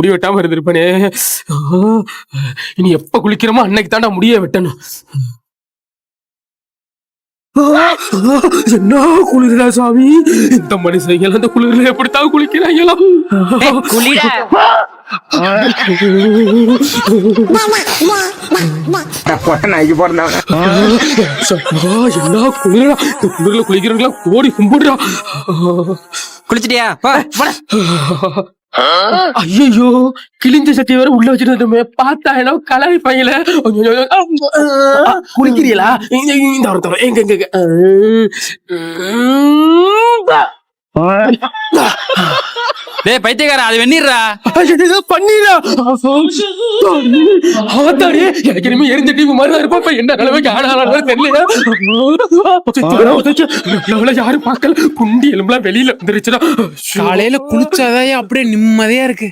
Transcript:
முடி வெட்டாம இருந்திருப்பனே இனி எப்ப குளிக்கிறோமோ அன்னைக்கு தாண்டா முடிய வெட்டணும். என்ன குளிரா சாமி? இந்த மனுஷங்க அந்த குளிர்ல எப்படித்தான் குளிக்கிறாங்களோ. என்ன குளிரா இந்த குளிர்ல குளிக்கிறவங்களா கோடி கும்பிடுறா. குளிச்சிட்டியா. ஐயோ கிழிஞ்ச சட்டி வேற உள்ள வச்சிருந்தோமே பார்த்தா என்ன கலரி பையல. குளிக்கிறீங்களா? இந்த இந்த ஒருத்தர் எங்க எங்க எங்க. டேய் பைத்தியக்காரா அது வெந்நீர்ரா? ஐயோ, பன்னீரா? ஆத்தாடி எனக்கு இனிமே எரிஞ்ச டீம் மாதிரி தான் இருப்பா இப்ப என்ன நிலைமைக்கு ஆனாலும் தெரியல. யாரும் பார்க்கல. குண்டி எலும்புலாம் வெளியில வந்துருச்சுடா. காலையில குளிச்சாதான் அப்படியே நிம்மதியா இருக்கு.